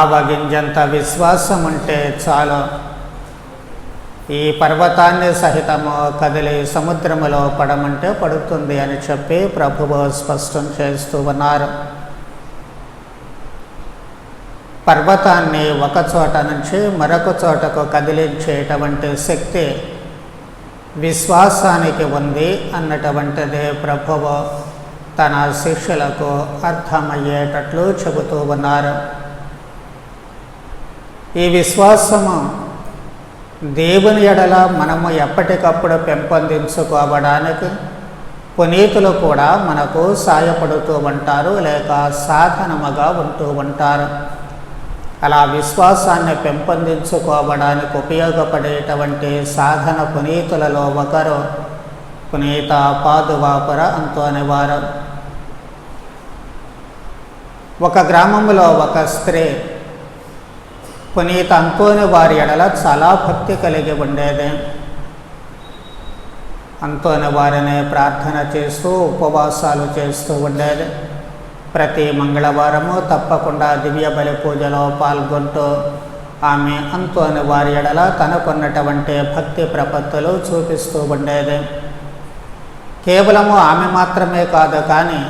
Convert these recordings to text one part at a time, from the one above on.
ఆవగింజంత విశ్వాసం ఉంటే చాలు. ఈ పర్వతాన్ని సహితము కదిలి సముద్రములో పడమంటే పడుతుంది అని చెప్పి ప్రభువు స్పష్టం చేస్తూ ఉన్నారు. పర్వతాన్ని ఒక చోట నుంచి మరొక చోటకు కదిలించేటువంటి శక్తి విశ్వాసానికి ఉంది అన్నటువంటిది ప్రభువు తన శిష్యులకు అర్థమయ్యేటట్లు చెబుతూ ఉన్నారు. ఈ విశ్వాసము దేవుని ఎడల మనము ఎప్పటికప్పుడు పెంపొందించుకోవడానికి పునీతులు కూడా మనకు సాయపడుతూ ఉంటారు లేక సాధనముగా ఉంటూ ఉంటారు. అలా విశ్వాసాన్ని పెంపొందించుకోవడానికి ఉపయోగపడేటువంటి సాధన పునీతులలో ఒకరు పునీత పాదువాపుర అంతోనివారు ఒక గ్రామంలో ఒక స్త్రీ పునీత అంతోని వారి ఎడల చాలా భక్తి కలిగి ఉండేది. అంతోని వారిని ప్రార్థన చేస్తూ ఉపవాసాలు చేస్తూ ఉండేది. ప్రతి మంగళవారము తప్పకుండా దివ్య బలి పూజలో పాల్గొంటూ ఆమె అంతోని వారి ఎడల తనకున్నటువంటి భక్తి ప్రపత్తులు చూపిస్తూ ఉండేది. కేవలము ఆమె మాత్రమే కాదు కానీ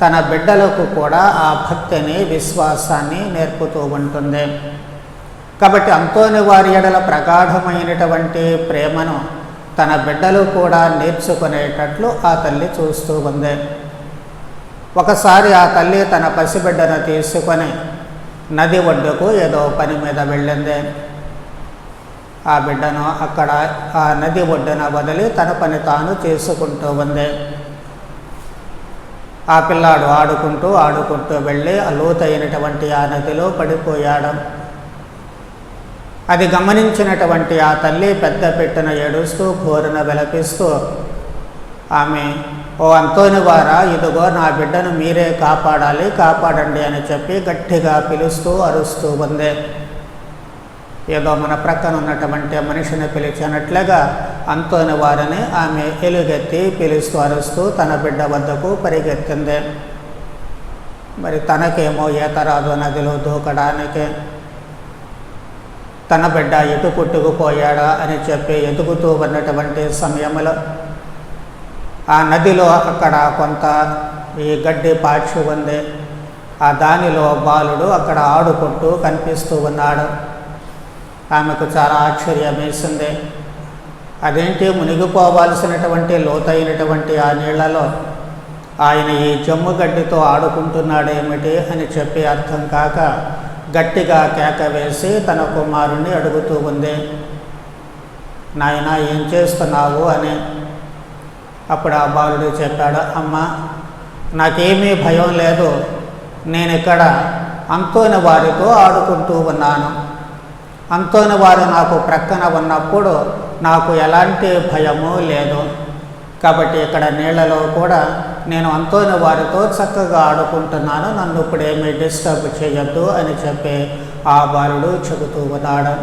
తన బిడ్డలకు కూడా ఆ భక్తిని విశ్వాసాన్ని నేర్పుతూ ఉంటుంది. కాబట్టి అంతోని వారి ఎడల ప్రగాఢమైనటువంటి ప్రేమను తన బిడ్డలు కూడా నేర్చుకునేటట్లు ఆ తల్లి చూస్తూ ఉంది. ఒకసారి ఆ తల్లి తన పసిబిడ్డను తీసుకొని నది ఒడ్డుకు ఏదో పని మీద వెళ్ళింది. ఆ బిడ్డను అక్కడ ఆ నది ఒడ్డున వదిలి తన పని తాను చేసుకుంటూ ఉంది. ఆ పిల్లాడు ఆడుకుంటూ ఆడుకుంటూ వెళ్ళి ఆ లోతైనటువంటి ఆ నదిలో పడిపోయాడు. అది గమనించినటువంటి ఆ తల్లి పెద్ద పెట్టిన ఏడుస్తూ ఘోరన విలపిస్తూ ఆమె ఓ అంతోని వారా ఇదిగో నా బిడ్డను మీరే కాపాడాలి కాపాడండి అని చెప్పి గట్టిగా పిలుస్తూ అరుస్తూ ఉంది. ఏదో మన ప్రక్కన ఉన్నటువంటి మనిషిని పిలిచినట్లుగా అంతోని వారిని ఆమె ఎలుగెత్తి పిలుస్తూ అరుస్తూ తన బిడ్డ వద్దకు పరిగెత్తింది. మరి తనకేమో ఏతరాదు నదిలో దూకడానికి. తన బిడ్డ ఎటు పుట్టుకుపోయాడా అని చెప్పి ఎదుగుతూ ఉన్నటువంటి సమయంలో ఆ నదిలో అక్కడ కొంత ఈ గడ్డి పాచి ఉంది. ఆ దానిలో బాలుడు అక్కడ ఆడుకుంటూ కనిపిస్తూ ఉన్నాడు. ఆమెకు చాలా ఆశ్చర్యం వేసింది. అదేంటి? మునిగిపోవాల్సినటువంటి లోతైనటువంటి ఆ నీళ్ళలో ఆయన ఈ జమ్ము గడ్డితో ఆడుకుంటున్నాడేమిటి అని చెప్పి అర్థం కాక గట్టిగా కేక వేసి తన కుమారుణ్ణి అడుగుతూ ఉంది నాయన ఏం చేస్తున్నావు? అని. అప్పుడు ఆ బాలుడు చెప్పాడు అమ్మ నాకేమీ భయం లేదు. నేను ఇక్కడ అంతోని వారితో ఆడుకుంటూ ఉన్నాను. అంతోని వారు నాకు ప్రక్కన ఉన్నప్పుడు నాకు ఎలాంటి భయము లేదు. కాబట్టి ఇక్కడ నీళ్ళలో కూడా నేను అంతోని వారితో చక్కగా ఆడుకుంటున్నాను. నన్ను ఇప్పుడు ఏమీ డిస్టర్బ్ చేయొద్దు అని చెప్పి ఆ బాలుడు చెబుతూ ఉన్నాడు.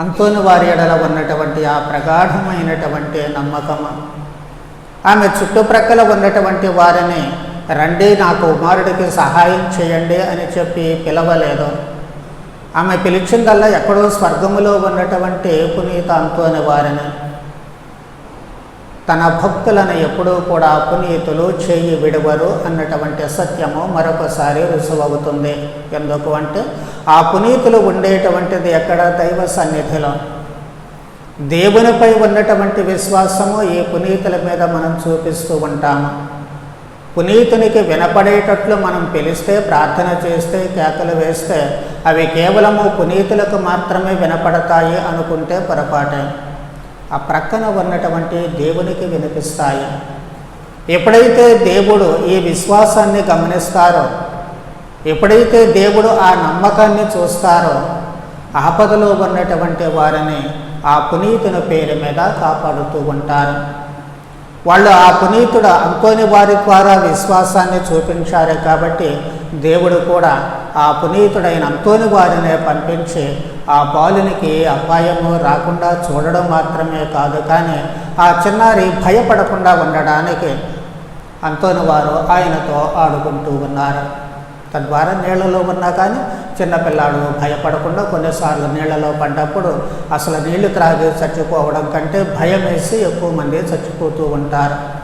అంతోని వారి ఎడల ఉన్నటువంటి ఆ ప్రగాఢమైనటువంటి నమ్మకము ఆమె చుట్టుప్రక్కల ఉన్నటువంటి వారిని రండి నా కుమారుడికి సహాయం చేయండి అని చెప్పి పిలవలేదు. ఆమె పిలిచిందల్లా ఎక్కడో స్వర్గములో ఉన్నటువంటి పునీత అంతోని వారిని తన భక్తులను ఎప్పుడూ కూడా పునీతులు చేయి విడవరు అన్నటువంటి సత్యము మరొకసారి రుసువవుతుంది ఎందుకు అంటే ఆ పునీతులు ఉండేటువంటిది ఎక్కడ? దైవ సన్నిధిలో. దేవునిపై ఉన్నటువంటి విశ్వాసము ఈ పునీతుల మీద మనం చూపిస్తూ ఉంటాము. పునీతునికి వినపడేటట్లు మనం పిలిస్తే ప్రార్థన చేస్తే కేకలు వేస్తే అవి కేవలము పునీతులకు మాత్రమే వినపడతాయి అనుకుంటే పొరపాటే. ఆ ప్రక్కన ఉన్నటువంటి దేవునికి వినిపిస్తాయి. ఎప్పుడైతే దేవుడు ఈ విశ్వాసాన్ని గమనిస్తారో ఎప్పుడైతే దేవుడు ఆ నమ్మకాన్ని చూస్తారో ఆపదలో ఉన్నటువంటి వారిని ఆ పునీతుని పేరు మీద కాపాడుతూ ఉంటారు. వాళ్ళు ఆ పునీతుడు అంతోని వారి ద్వారా విశ్వాసాన్ని చూపించారు కాబట్టి దేవుడు కూడా ఆ పునీతుడైన అంతోని వారినే పంపించి ఆ బాలునికి అపాయము రాకుండా చూడడం మాత్రమే కాదు కానీ ఆ చిన్నారి భయపడకుండా ఉండడానికి అంతోని వారు ఆయనతో ఆడుకుంటూ ఉన్నారు. తద్వారా నీళ్ళలో ఉన్నా కానీ చిన్నపిల్లాడు భయపడకుండా కొన్నిసార్లు నీళ్ళలో పడ్డప్పుడు అసలు నీళ్ళు త్రాగి చచ్చిపోవడం కంటే భయం వేసి ఎక్కువ మంది చచ్చిపోతూ ఉంటారు.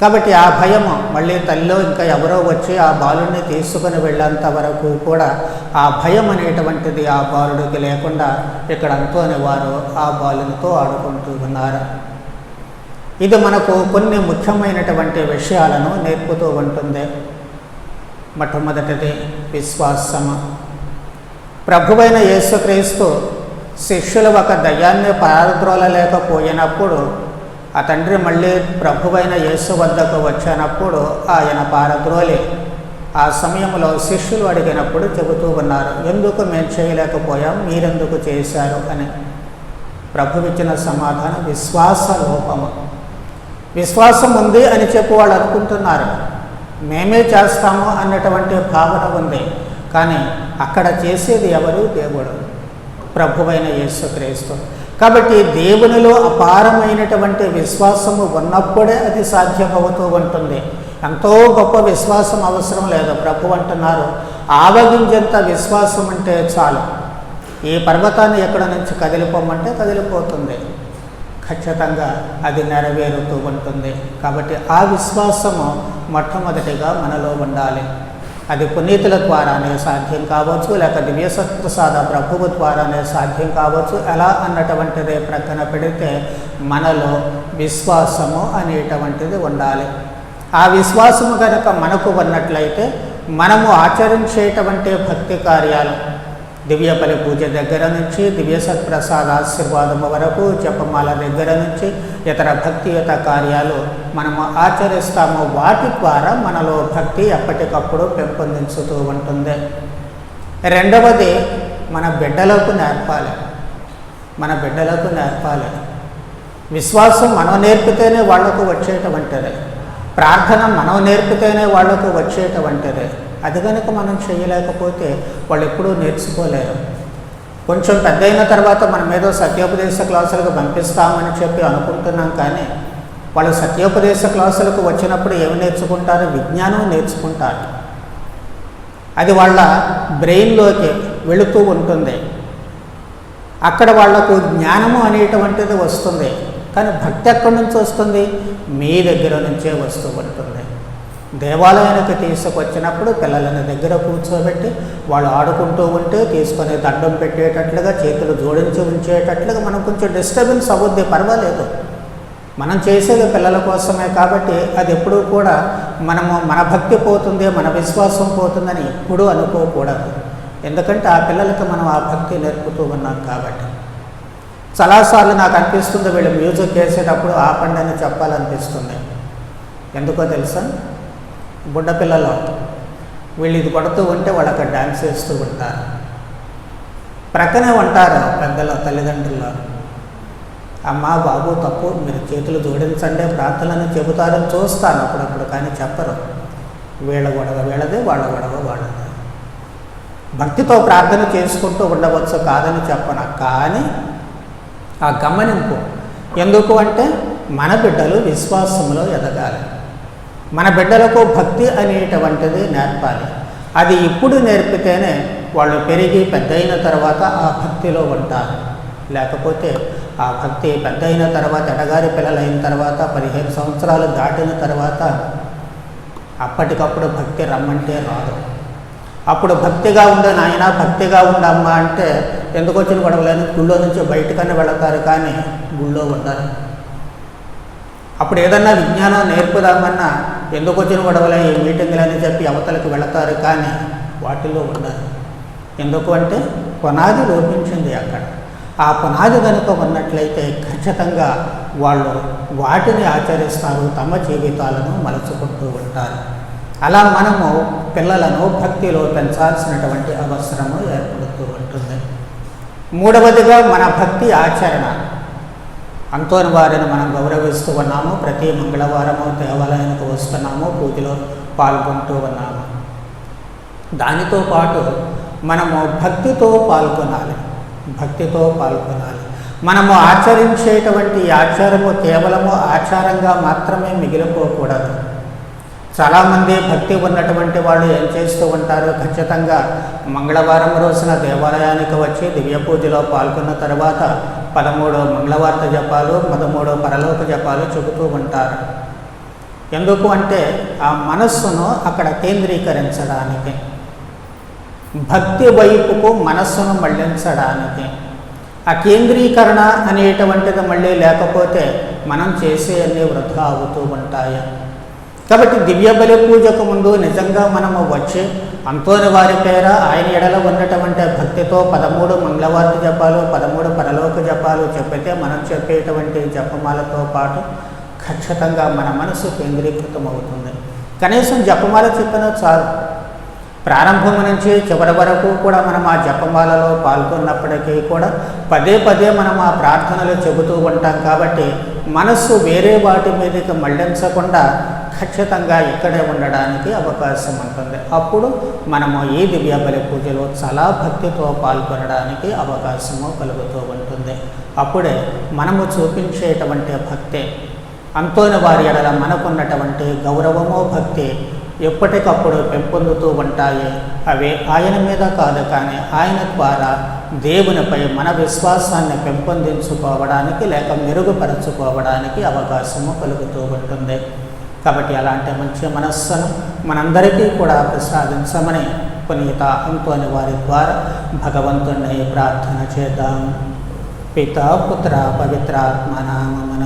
కాబట్టి ఆ భయము మళ్ళీ తల్లిలో ఇంకా ఎవరో వచ్చి ఆ బాలుని తీసుకుని వెళ్ళేంత వరకు కూడా ఆ భయం అనేటువంటిది ఆ బాలుడికి లేకుండా ఇక్కడ అంతోని వారు ఆ బాలునితో ఆడుకుంటూ ఉన్నారు. ఇది మనకు కొన్ని ముఖ్యమైనటువంటి విషయాలను నేర్పుతూ ఉంటుంది. మొట్టమొదటిది విశ్వాసము. ప్రభువైన యేసుక్రీస్తు శిష్యులు ఒక దయ్యాన్ని పారద్రోలలేకపోయినప్పుడు ఆ తండ్రి మళ్ళీ ప్రభువైన యేసు వద్దకు వచ్చినప్పుడు ఆయన పారద్రోలి. ఆ సమయంలో శిష్యులు అడిగినప్పుడు చెబుతూ ఉన్నారు ఎందుకు మేము చేయలేకపోయాం? మీరెందుకు చేశారు? అని. ప్రభువిచ్చిన సమాధానం విశ్వాస లోపము. విశ్వాసం ఉంది అని చెప్పి వాళ్ళు అనుకుంటున్నారు. మేమే చేస్తాము అన్నటువంటి భావన ఉంది. కానీ అక్కడ చేసేది ఎవరు? దేవుడు. ప్రభువైన యేసుక్రీస్తు. కాబట్టి దేవునిలో అపారమైనటువంటి విశ్వాసము ఉన్నప్పుడే అది సాధ్యమవుతూ ఉంటుంది. ఎంతో గొప్ప విశ్వాసం అవసరం లేదు. ప్రభు అంటున్నారు ఆవగింజంత విశ్వాసం అంటే చాలు. ఈ పర్వతాన్ని ఎక్కడ నుంచి కదిలిపోమంటే కదిలిపోతుంది. ఖచ్చితంగా అది నెరవేరుతూ ఉంటుంది. కాబట్టి ఆ విశ్వాసము మొట్టమొదటిగా మనలో ఉండాలి. అది పునీతుల ద్వారానే సాధ్యం కావచ్చు లేక దివ్యసత్ప్రసాద ప్రభువు ద్వారానే సాధ్యం కావచ్చు. ఎలా అన్నటువంటిది ప్రక్కన పెడితే మనలో విశ్వాసము అనేటువంటిది ఉండాలి. ఆ విశ్వాసము కనుక మనకు ఉన్నట్లయితే మనము ఆచరించేటువంటి భక్తి కార్యాలు దివ్య బలి పూజ దగ్గర నుంచి దివ్య సత్ప్రసాద ఆశీర్వాదం వరకు జపమాల దగ్గర నుంచి ఇతర భక్తియుత కార్యాలు మనము ఆచరిస్తాము. వాటి ద్వారా మనలో భక్తి ఎప్పటికప్పుడు పెంపొందించుతూ ఉంటుంది. రెండవది మన బిడ్డలకు నేర్పాలి. మన బిడ్డలకు నేర్పాలి. విశ్వాసం మనం నేర్పితేనే వాళ్ళకు వచ్చేటువంటిది. ప్రార్థన మనం నేర్పితేనే వాళ్ళకు వచ్చేటువంటిది. అది కనుక మనం చేయలేకపోతే వాళ్ళు ఎప్పుడూ నేర్చుకోలేరు. కొంచెం పెద్ద అయిన తర్వాత మనం ఏదో సత్యోపదేశ క్లాసులకు పంపిస్తామని చెప్పి అనుకుంటున్నాం కానీ వాళ్ళు సత్యోపదేశ క్లాసులకు వచ్చినప్పుడు ఏమి నేర్చుకుంటారు? విజ్ఞానం నేర్చుకుంటారు. అది వాళ్ళ బ్రెయిన్లోకి వెళుతూ ఉంటుంది. అక్కడ వాళ్ళకు జ్ఞానము అనేటువంటిది వస్తుంది. కానీ భక్తి ఎక్కడి నుంచి వస్తుంది? మీ దగ్గర నుంచే వస్తూ ఉంటుంది. దేవాలయానికి తీసుకొచ్చినప్పుడు పిల్లలని దగ్గర కూర్చోబెట్టి వాళ్ళు ఆడుకుంటూ ఉంటే తీసుకొని దండం పెట్టేటట్లుగా చేతులు జోడించి ఉంచేటట్లుగా మనం కొంచెం డిస్టర్బెన్స్ అవ్వద్ది పర్వాలేదు. మనం చేసేది పిల్లల కోసమే కాబట్టి అది ఎప్పుడూ కూడా మనము మన భక్తి పోతుంది మన విశ్వాసం పోతుందని ఎప్పుడూ అనుకోకూడదు. ఎందుకంటే ఆ పిల్లలకి మనం ఆ భక్తి నేర్పుతూ ఉన్నాం కాబట్టి. చాలాసార్లు నాకు అనిపిస్తుంది వీళ్ళు మ్యూజిక్ వేసేటప్పుడు ఆపండి అని చెప్పాలనిపిస్తుంది. ఎందుకో తెలుసా? బుడ్డ పిల్లలు వీళ్ళు ఇది కొడుతూ ఉంటే వాళ్ళు అక్కడ డ్యాన్స్ చేస్తూ ఉంటారు. ప్రక్కనే ఉంటారు పెద్దల తల్లిదండ్రులు. అమ్మ బాబు తప్పు మీరు చేతులు జోడించండి ప్రార్థనని చెబుతారని చూస్తాను అప్పుడప్పుడు కానీ చెప్పరు. వీళ్ళ గొడవ వీళ్ళదే వాళ్ళ గొడవ వాళ్ళది. భక్తితో ప్రార్థన చేసుకుంటూ ఉండవచ్చు కాదని చెప్పను కానీ ఆ గమనింపు. ఎందుకు అంటే మన బిడ్డలు విశ్వాసంలో ఎదగాలి. మన బిడ్డలకు భక్తి అనేటువంటిది నేర్పాలి. అది ఇప్పుడు నేర్పితేనే వాళ్ళు పెరిగి పెద్దయిన తర్వాత ఆ భక్తిలో ఉంటారు. లేకపోతే ఆ భక్తి పెద్దయిన తర్వాత ఎడగారి పిల్లలైన తర్వాత పదిహేను సంవత్సరాలు దాటిన తర్వాత అప్పటికప్పుడు భక్తి రమ్మంటే రాదు. అప్పుడు భక్తిగా ఉండే నాయన భక్తిగా ఉండమ్మా అంటే ఎందుకు వచ్చిన గొడవలని గుళ్ళో నుంచి బయటకన్నా వెళతారు కానీ గుళ్ళో ఉండరు. అప్పుడు ఏదన్నా విజ్ఞానం నేర్పుదామన్నా ఎందుకు వచ్చిన గొడవలే? ఈ మీటింగ్లని చెప్పి అవతలకు వెళతారు కానీ వాటిలో ఉండదు ఎందుకు అంటే పునాది లోపించింది అక్కడ. ఆ పునాది కనుక ఉన్నట్లయితే ఖచ్చితంగా వాళ్ళు వాటిని ఆచరిస్తారు తమ జీవితాలను మలుచుకుంటూ ఉంటారు. అలా మనము పిల్లలను భక్తిలో పెంచాల్సినటువంటి అవసరము ఏర్పడుతూ ఉంటుంది. మూడవదిగా మన భక్తి ఆచరణ. అంతోని వారిని మనం గౌరవిస్తూ ఉన్నాము. ప్రతి మంగళవారము దేవాలయానికి వస్తున్నాము. పూజలో పాల్గొంటూ ఉన్నాము. దానితో పాటు మనము భక్తితో పాల్గొనాలి. భక్తితో పాల్గొనాలి. మనము ఆచరించేటువంటి ఆచారము కేవలము ఆచారంగా మాత్రమే మిగిలిపోకూడదు. చాలామంది భక్తి ఉన్నటువంటి వాళ్ళు ఏం చేస్తూ ఉంటారు ఖచ్చితంగా మంగళవారం రోజున దేవాలయానికి వచ్చి దివ్య పూజలో పాల్గొన్న తర్వాత పదమూడు మంగళవార్త జపాలు పదమూడు పరలోక జపాలు చెబుతూ ఉంటారు. ఎందుకు అంటే ఆ మనస్సును అక్కడ కేంద్రీకరించడానికి భక్తి వైపుకు మనస్సును మళ్ళించడానికి. ఆ కేంద్రీకరణ అనేటువంటిది మళ్ళీ లేకపోతే మనం చేసే అన్ని వృధా అవుతూ ఉంటాయి. కాబట్టి దివ్య బలి పూజకు ముందు నిజంగా మనము వచ్చి అంతోని వారి పేర ఆయన ఎడల ఉన్నటువంటి భక్తితో పదమూడు మంగళవార్త జపాలు పదమూడు పరలోక జపాలు చెప్పితే మనం చెప్పేటువంటి జపమాలతో పాటు ఖచ్చితంగా మన మనసు కేంద్రీకృతం అవుతుంది కనీసం జపమాల చెప్పినా చాలు. ప్రారంభం నుంచి చివరి వరకు కూడా మనం ఆ జపమాలలో పాల్గొన్నప్పటికీ కూడా పదే పదే మనం ఆ ప్రార్థనలు చెబుతూ ఉంటాం కాబట్టి మనస్సు వేరే వాటి మీదకి మళ్ళించకుండా ఖచ్చితంగా ఇక్కడే ఉండడానికి అవకాశం ఉంటుంది. అప్పుడు మనము ఈ దివ్య బలి పూజలో చాలా భక్తితో పాల్గొనడానికి అవకాశము కలుగుతూ ఉంటుంది. అప్పుడే మనము చూపించేటువంటి భక్తే అంతోని వారి ఎడల మనకున్నటువంటి గౌరవమో భక్తి ఎప్పటికప్పుడు పెంపొందుతూ ఉంటాయి. అవి ఆయన మీద కాదు కానీ ఆయన ద్వారా దేవునిపై మన విశ్వాసాన్ని పెంపొందించుకోవడానికి లేక మెరుగుపరచుకోవడానికి అవకాశము కలుగుతూ ఉంటుంది. కాబట్టి అలాంటి మంచి మనస్సును మనందరికీ కూడా ప్రసాదించమని పునీత అంతోని వారి ద్వారా భగవంతుని ప్రార్థన చేద్దాం. పిత పుత్ర పవిత్రాత్మ నామన